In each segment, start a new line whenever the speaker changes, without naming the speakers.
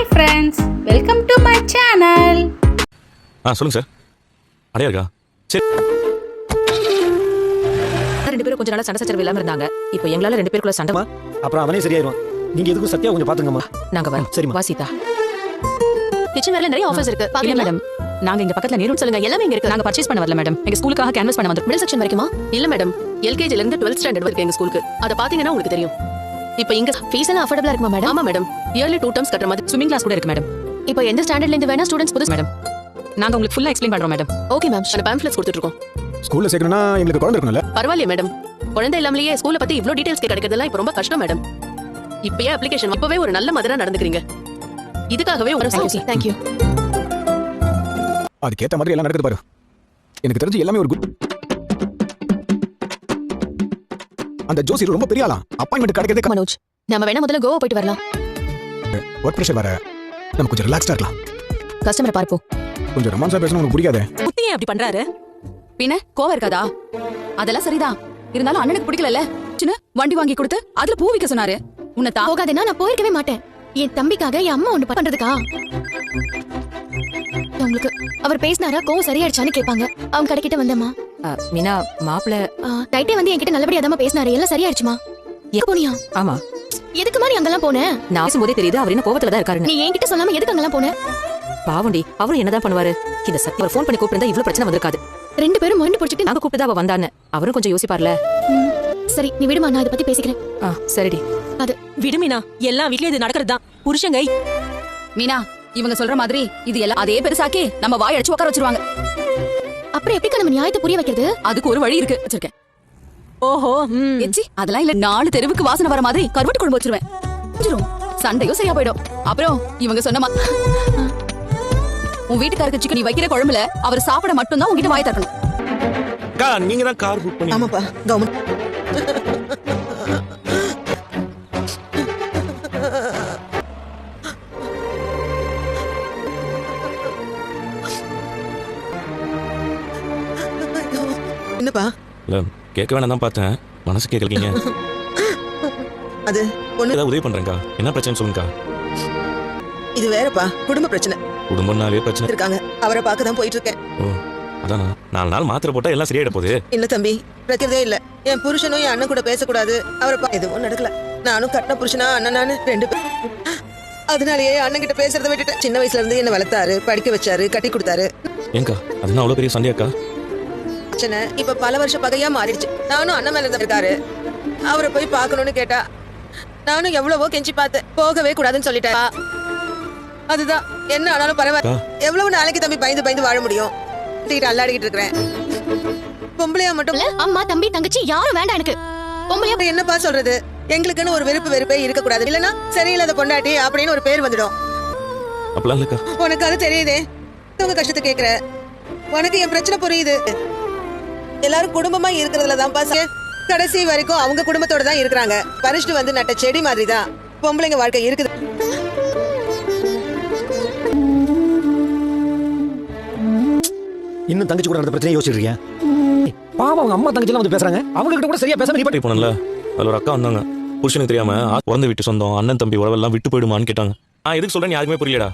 Hi friends welcome to my channel
ஆ சொல்லுங்க sir அடையா இருக்கா? சரி.
ரெண்டு பேரும் கொஞ்ச நாளா சண்டை சச்சரவு இல்லாம இருந்தாங்க. இப்போ எங்களால ரெண்டு பேருக்குள்ள சண்டை வா-
அப்புறம் அவனே சரியாயிருவான் நீங்க எதுக்கும் சத்யா கொஞ்சம் பாத்துங்கம்மா
நாங்க வரோம்.
சரிம்மா.
வாசிதா.
கிச்சன் வேற நிறைய ஆஃபர்ஸ் இருக்கு.
இல்ல மேடம் நாங்க இங்க பக்கத்துல நேரு
சொல்லுங்க. எல்லாமே இங்க இருக்கு.
நாங்க பர்ச்சேஸ் பண்ண வரல மேடம் எங்க ஸ்கூலுக்காக கேன்வஸ் பண்ண வந்து
மிடில் செக்ஷன் வரைக்குமா? இல்ல மேடம் எல்கேஜில இருந்து 12th ஸ்டாண்டர்ட் வரைக்கும் எங்க ஸ்கூலுக்கு அத பாத்தீங்கன்னா உங்களுக்கு தெரியும். இப்போ இங்க ஃபீஸ் எல்லாம் அஃபோர்டபுளா இருக்குமா மேடம் ஆமா மேடம் இயர்லி டூ டர்ம்ஸ் கட்டுற மாதிரி
ஸ்விமிங் கிளாஸ் கூட இருக்கு மேடம்
இப்போ எந்த ஸ்டாண்டர்ட்ல இருந்து வேணா ஸ்டூடண்ட்ஸ் புதுசு
மேடம் நாங்க உங்களுக்கு ஃபுல்லா எக்ஸ்பிளைன் பண்றோம் மேடம்
ஓகே மேம் அந்த பேம்ப்ளெட்ஸ் கொடுத்துட்டு இருக்கோம்
ஸ்கூல்ல சேர்க்கணும்னா எங்களுக்கு குழந்தை இருக்கணும்ல
பரவாயில்லையே மேடம் குழந்தை இல்லாமலேயே ஸ்கூல்ல பத்தி இவ்ளோ டீடைல்ஸ் கிடைக்கிறதெல்லாம் இப்போ ரொம்ப கஷ்டம் மேடம் இப்பயே அப்ளிகேஷன் இப்பவே ஒரு நல்ல மதரா நடந்துக்கிறீங்க. இதுக்காகவே ஒரு. தேங்க்யூ
அதுக்கேத்த மாதிரி எல்லாம் நடக்குது பாரு. எனக்கு தெரிஞ்சு எல்லாமே ஒரு குட் அந்த ஜோசி ரொம்ப பெரிய ஆளா அப்பாயின்மெண்ட் கிடைக்கிறதே
மனோஜ் நம்ம வேணா முதல்ல கோவா போயிட்டு வரலாம்.
ஒர்க் ப்ரெஷர் வர நம்ம கொஞ்சம் ரிலாக்ஸ்டா இருக்கலாம்.
கஸ்டமரை பார்ப்போம்
கொஞ்சம் ரொமான்ஸா பேசணும் உனக்கு புரியாதே?
புத்தி ஏன் அப்படி பண்றாரு? பின்ன கோவம் இருக்காதா? அதெல்லாம் சரிதான். இருந்தாலும் அண்ணனுக்கு பிடிக்கலல்ல? சின்ன வண்டி வாங்கி கொடுத்து அதுல பூ விக்க சொன்னாரு. உன்னை தா
போகாதேன்னா நான் போயிருக்கவே மாட்டேன். என் தம்பிக்காக என் அம்மா ஒண்ணு பண்றதுக்கா? உங்களுக்கு அவர் பேசினாரா? கோவம் சரியாயிடுச்சான்னு கேட்பாங்க. அவங்க கடைக்கிட்ட வந்தம்மா.
மீனா மாப்பிள்ள
நைட்டே வந்து என்கிட்ட நல்லபடியா தான் பேசினாரு. எல்லாம் சரியாயிடுச்சுமா? எங்க போனியா?
ஆமா.
எதுக்குமா நீ அங்கெல்லாம் போன?
நான் பேசும்போதே தெரியுது அவர் என்ன கோவத்துல தான் இருக்காருன்னு.
நீ என்கிட்ட சொல்லாம எதுக்கு அங்கெல்லாம் போன?
பாவண்டி அவரும் என்னதான் பண்ணுவாரு? இந்த சக்தி ஒரு ஃபோன் பண்ணி கூப்பிட்டு இவ்வளவு பிரச்சனை வந்திருக்காது.
ரெண்டு பேரும் முரண்டு பிடிச்சிட்டு
நாங்க கூப்பிட்டு அவ வந்தான்னு. அவரும் கொஞ்சம் யோசிப்பார்ல.
சரி நீ விடுமா நான் இதை பத்தி பேசிக்கிறேன்.
ஆ சரிடி
விடுமினா எல்லா வீட்லயும் இது நடக்கிறது தான். புருஷங்க மீனா இவங்க சொல்ற மாதிரி இது எல்லாம் அதே பெருசாக்கி நம்ம வாய் அடிச்சு உட்கார வச்சிருவாங்க.
அப்புறம் எப்படி நம்ம நியாயத்தை புரிய வைக்கிறது?
அதுக்கு ஒரு வழி இருக்கு. வச்சிருக்கேன். ஓஹோ எச்சி. அதெல்லாம் இல்ல நாலு தெருவுக்கு வாசனை வர மாதிரி கருவாட்டு குழம்பு வச்சிருவேன். புரிஞ்சிரும். சண்டையும் சரியா போயிடும். அப்புறம் இவங்க சொன்ன மா- உன் வீட்டுக்காரருக்கு சிக்கன் நீ வைக்கிற குழம்புல அவர் சாப்பிட மட்டும் தான் உங்ககிட்ட வாய் தரணும்
நீங்க தான் கார் புக் பண்ணி
ஆமாப்பா கவர்மெண்ட் என்னப்பா?
இல்ல கேட்க வேணாம் தான் பார்த்தேன். மனசு கேட்கலீங்க
அது ஒண்ணு
ஏதாவது உதவி பண்றேன்க்கா. என்ன பிரச்சனை சொல்லுங்கக்கா.
இது வேறப்பா குடும்ப பிரச்சனை.
குடும்பம்னாலே பிரச்சனை.
இருக்காங்க. அவரை பார்க்க தான் போயிட்டு இருக்கேன்
ஓ அதானா? நாலு நாள் மாத்திரை போட்டா எல்லாம் சரியாயிட போகுது.
இல்ல தம்பி பிரச்சனையே இல்ல. என் புருஷனும் என் அண்ணன் கூட பேசக்கூடாது. அவரை பா- எதுவும் நடக்கல. நானும் கட்டின புருஷனா அண்ணன் நானு ரெண்டு பேரும் அதனாலயே அண்ணன் கிட்ட பேசுறத விட்டுட்டேன். சின்ன வயசுல இருந்து என்ன வளர்த்தாரு படிக்க வச்சாரு கட்டி கொடுத்தாரு.
ஏங்கா அதுனா அவ்வளவு பெரிய சண்டையாக்கா.
பிரச்சனை இப்ப பல வருஷம் பகையா மாறிடுச்சு. நானும் அண்ணன் மேல தான் இருக்காரு. அவரை போய் பார்க்கணும்னு கேட்டா நானும் எவ்வளவோ கெஞ்சி பார்த்தேன். போகவே கூடாதுன்னு சொல்லிட்டா அதுதான். என்ன ஆனாலும் பரவாயில்ல. எவ்வளவு நாளைக்கு தம்பி பயந்து பயந்து வாழ முடியும்? அல்லாடிக்கிட்டு இருக்கிறேன். பொம்பளையா மட்டும்
அம்மா தம்பி தங்கச்சி யாரும் வேண்டாம் எனக்கு. பொம்பளையா
என்னப்பா சொல்றது? எங்களுக்குன்னு ஒரு வெறுப்பு வெறுப்பே இருக்க கூடாது இல்லனா சரியில்லாத பொண்டாட்டி அப்படின்னு ஒரு பேர் வந்துடும். உனக்கு அது தெரியுதே. உங்க கஷ்டத்தை கேக்குற. உனக்கு என் பிரச்சனை புரியுது. எல்லாரும் குடும்பமா இருக்கிறதுல தான் பாச கடைசி வரைக்கும் அவங்க குடும்பத்தோட தான் இருக்கிறாங்க. பறிச்சுட்டு வந்து நட்ட செடி மாதிரி தான் பொம்பளைங்க வாழ்க்கை இருக்குது.
இன்னும் தங்கச்சி கூட நடந்த பிரச்சனை யோசிச்சுட்டு இருக்கேன் பாவம் அவங்க அம்மா தங்கச்சி எல்லாம் வந்து பேசுறாங்க. அவங்க கிட்ட கூட சரியா பேசாம நீ
பாட்டி போனல அதுல ஒரு அக்கா வந்தாங்க. புருஷனுக்கு தெரியாம பிறந்த வீட்டு சொந்தம் அண்ணன் தம்பி உறவெல்லாம் விட்டு போயிடுமான்னு கேட்டாங்க. ஆ எதுக்கு சொல்றேன் யாருக்குமே புரியலடா.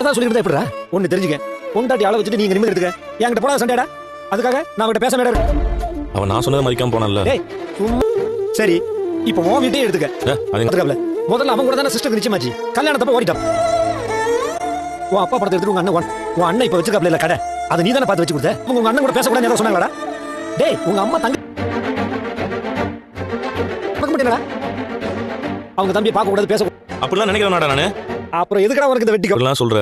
அதான் சொல்லிட்டு எப்படிடா? ஒண்ணு தெரிஞ்சுக்க. பொண்டாட்டி ஆள வச்சுட்டு நீங்க நிம்மதி எடுத்துக்க என்கிட்ட போடாத சண்டைடா அதுக்காக நான் அவகிட்ட பேச மேடம்
அவன் நான் சொன்னதை மதிக்காம போனான்ல.
டேய் சரி இப்போ உன் வீட்டையே எடுத்துக்க.
ஏ, அது எங்க-
அதுக்காக முதல்ல அவன் கூட தானே சிஸ்டர் நிச்சயமாச்சு. கல்யாணத்தப்ப ஓடிட்டான். உன் அப்பா படத்தை எடுத்துட்டு உங்க அண்ணன் உன் உன் அண்ணன் இப்ப வச்சிருக்காப்ல இல்ல கடை. அதை நீ தானே பார்த்து வச்சு கொடுத்த? உங்க அண்ணன் கூட பேசக்கூடாது ஏதாவது சொன்னாங்களா டேய் உங்க அம்மா தங்க பார்க்க அவங்க தம்பியை பார்க்க கூடாது பேச
அப்படிலாம் நினைக்கிறேன்டா நானு.
அப்புறம் எதுக்குடா உனக்கு இந்த வெட்டி கப்
இப்படிலாம் சொல்ற.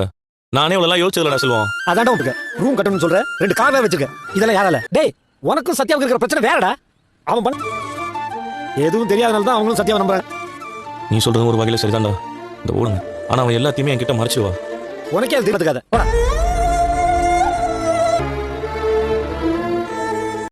நானே இவ்வளவு யோசிச்சதுலடா செல்வம்.
அதான்டா உனக்கு. ரூம் கட்டணும்னு சொல்ற. ரெண்டு கார் வச்சிருக்க. இதெல்லாம் யாரால? டேய் உனக்கும் சத்யாவுக்கு இருக்கிற பிரச்சனை வேறடா. அவன் பண்ண எதுவும் தெரியாதனால தான் அவங்களும் சத்யாவை நம்புறாங்க.
நீ சொல்றது ஒரு வகையில சரிதான்டா. இந்த ஓடுங்க. ஆனா அவன் எல்லாத்தையுமே என்கிட்ட மறைச்சிடுவா
உனக்கே அது தெரியாதுக்காத. போடா.